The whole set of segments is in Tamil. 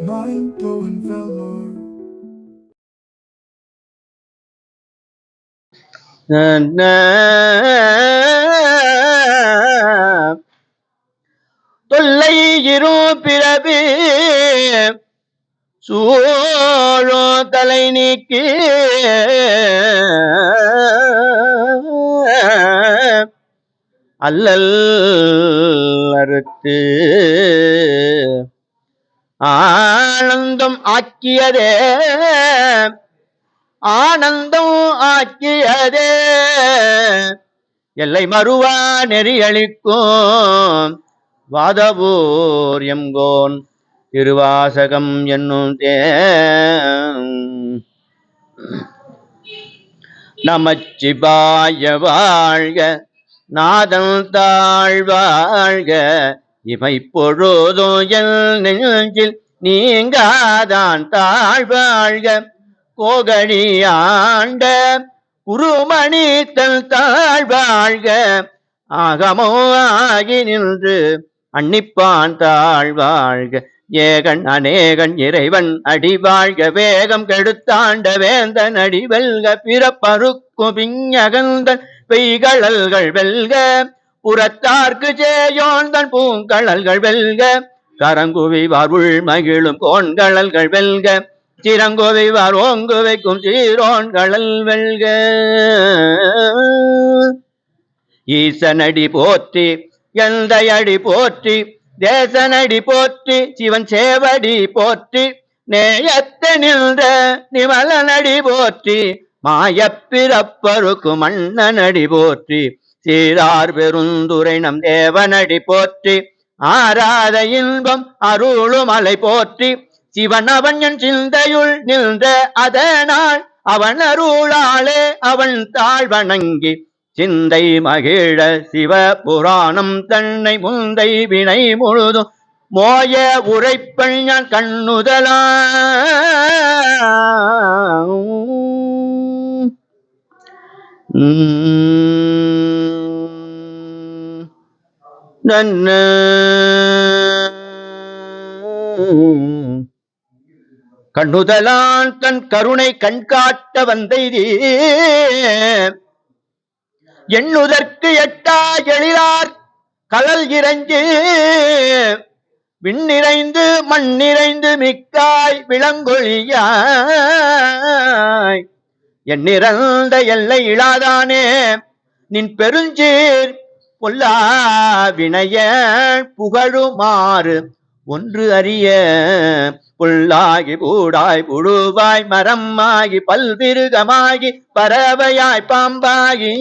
Mind blowing velour. தொல்லை இரு பிறவி சூழோ தலை நீக்கி அல்லல் அறுத்து. ஆனந்தம் ஆக்கியதே ஆனந்தம் ஆக்கியதே. எல்லை மறுவா நெறியளிக்கும் வாதபூர் எங்கோன் திருவாசகம் என்னும் தே நமச்சிபாய வாழ்க. நாதம் தாழ்வாழ்க இவை பொழுதும் என் நெஞ்சில் நீங்காதான் தாழ்வாழ்க. கோகழி ஆண்ட குருமணி தல் தாழ்வாழ்க ஆகமோ ஆகி நின்று அன்னிப்பான் தாழ்வாழ்க. ஏகன் அநேகன் இறைவன் அடிவாழ்க வேகம் கெடுத்தாண்ட வேந்தன் அடிவல்க பிறப்பருக்கும் பிஞகந்தன் பெய்கழல்கள் வெல்க புறத்தார்க்கு ஜேயோந்தன் பூங்கழல்கள் வெல்க கரங்குவிவார் உள் மகிழும் கோண்கழல்கள் வெல்க சிறங்கோவை ஓங்கு வைக்கும் சீரோன்கழல் வெல்க. ஈசனடி போற்றி எந்தையடி போற்றி தேசனடி போற்றி சிவன் சேவடி போற்றி நேயத்த நின்ற நிமலனடி போற்றி மாயப்பிறப்பருக்கு மன்னனடி போற்றி. சீரார் பெருந்துரை நம் தேவனடி போற்றி. ஆராத இன்பம் அருளும் அலை போற்றி. சிவன் அவன் என் சிந்தையுள் நின்ற அதனால் அவன் அருளாலே அவன் தாழ் வணங்கி. சிந்தை மகிழ சிவ புராணம் தன்னை முந்தை வினை முழுதும் மோய உரைப்பள் ஞான் கண்ணுதலா நன்ன கண்ணுதலான் தன் கருணை கண்காட்ட வந்தைதே எண்ணுதற்கு எட்டா எழிலார் கலல் இறைஞ்சு. விண்ணிறைந்து மண் நிறைந்து மிக்காய் விளங்கொழியாய் எண்ணிறந்த எல்லை இழாதானே? நின் பெருஞ்சீர் பொல்லா வினைய புகழுமாறு. ஒன்று அறிய புல்லாகி பூடாய் புழுவாய் மரமாகி பல்விருகமாகி பறவையாய் பாம்பாகி.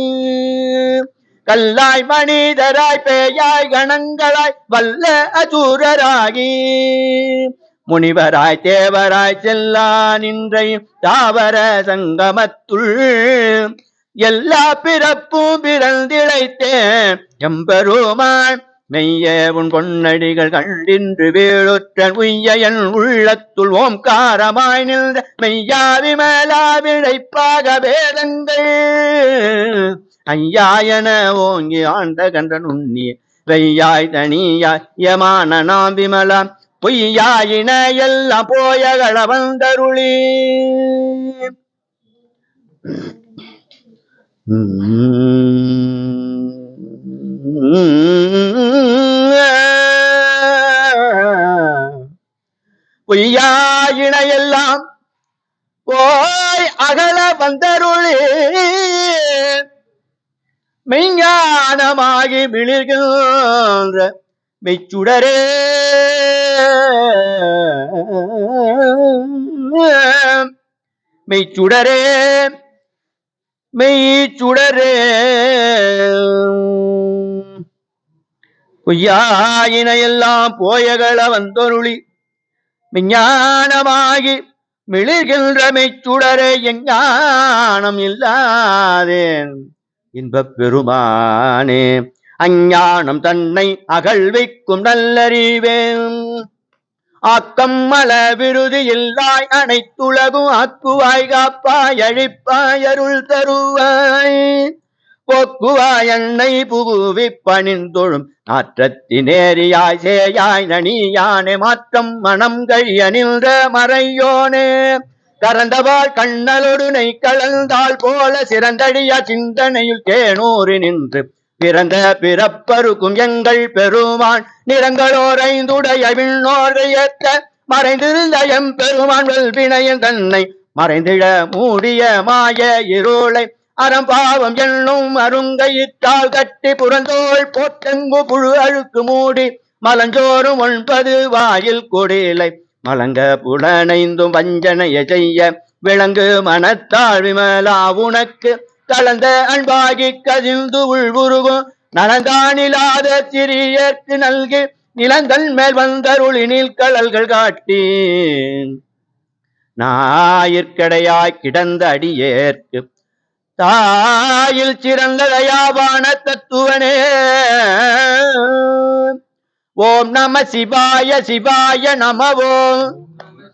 கல்லாய் மனிதராய் பேயாய் கணங்களாய் வல்ல அசூரராகி. முனிவராய் தேவராய் செல்லா நின்றை தாவர சங்கமத்துள். எல்லா பிறப்பும் பிறந்திழைத்தேன். எம்பெருமான் மெய்ய உன் பொன்னடிகள் கண்டின்று வேளுற்ற உய்யன் உள்ளத்துள் ஓம்காரமாய் நின்ற மெய்யா விமலா விழைப்பாக வேதங்கள். ஐயா என ஓங்கி ஆண்ட கண்டன் நுண்ணிய வெய்யாய் தனியாய் யமான நாம் விமலாம் பொய்யாயின எல்லாம் போயகள வந்தருளி. பொய்யாயினையெல்லாம் போய் அகல வந்தருளி. மெய்ஞானமாகி விழுகின்ற மெய்ச்சுடரே. மெய்ச்சுடரே. மெய்ச்சுடரே. பொய்யாயினையெல்லாம் போயகள வந்தொருளி. விஞ்ஞானமாகி மிளிர்கின்ற மெய்ச்சுடரே எஞ்ஞானம் இல்லாதேன். இன்பப் பெருமானே. அஞ்ஞானம் தன்னை அகழ்விக்கும் நல்லறிவேன் ஆக்கம் மல விருது இல்லாய் அனைத்துலகும் ஆக்குவாய் காப்பாய் அழிப்பாய் அருள் தருவாய். போக்குவாய் எண்ணெய் புகுவி பணிந்தொழும் நாற்றத்தி நேரியாய் சேயாய் நனியானே மாற்றம் மனம் கழிய நின்ற மறையோனே. கறந்தவாள் கண்ணலொடு கலந்தாள் போல சிறந்தடியா சிந்தனையில் தேனூறி நின்று பிறந்த பிறப்பருக்கும் எங்கள் பெருமான் நிறங்களோரைந்துடைய விண்ணோர்கள் ஏற்ற மறைந்திருந்த எம் பெருமான் வெல்வினையன் தன்னை மறைந்திட மூடிய மாய இருளை அறம்பாவம் என்னும் அருங்கையிட்டால் கட்டி புறந்தோள் போட்டெங்கு புழு அழுக்கு மூடி மலஞ்சோறும் ஒன்பது வாயில் கொடிலை மலங்க புலனைந்தும் வஞ்சனைய செய்ய விளங்கு மனத்தாழ் விமலா உனக்கு கலந்த அன்பாகி கதிர்ந்து உள்வுருகும் நலந்தானிலாத சிறியர்க்கு நல்கி நிலந்தன் மேல் வந்தருளினில் கடல்கள் காட்டி. நாயிற்கடையாய் கிடந்த அடியேற்கு தாயில் சிறந்ததையாவான தத்துவனே. ஓம் நம சிவாய சிவாய நமவோம்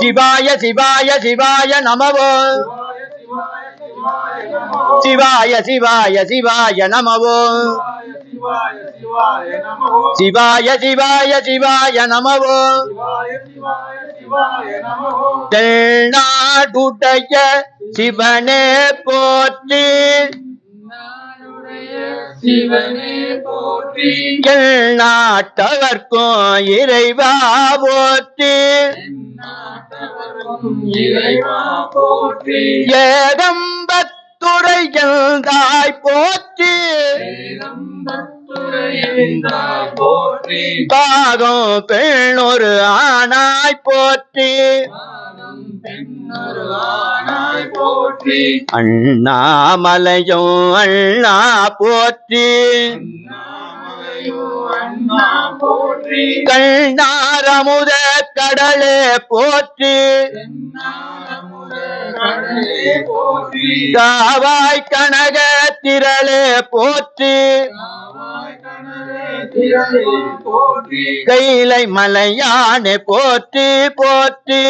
சிவாய சிவாய சிவாய நமவோ. சிவாய சிவாய சிவாய நமவோ. சிவாய சிவாய சிவாய நமவோ. தென்னாடுடைய சிவனே போற்றி. சிவனே போற்றி. நாட்டவர்க்கும் இறைவா போற்றி. இறைவா போற்றி. போற்றி. ஏகம்பத்துரையந்தாய் போற்றி. பாகம் பெண்ணொரு ஆனாய் போற்றி. பெண்ணொரு போற்றி. அண்ணாமலையும் அண்ணா போற்றி. அண்ணாமலையோ அண்ணா போற்றி. கண்ணாரமுத கடலே போற்றி. தென்னாரமுத கடலே போற்றி. காவாய் கனக திரளே போற்றி. கைலை மலையானே போற்றி போற்றி.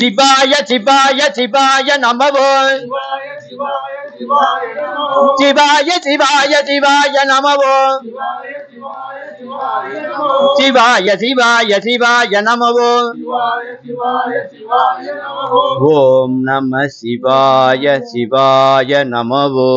சிபாய சிபாய சிபாய நமவோ. சிவாய சிவாய சிவாய நமவோ. சிவாய சிவாய சிவாய நமவோ. ஓம் நம சிவாய சிவாய நமவோ.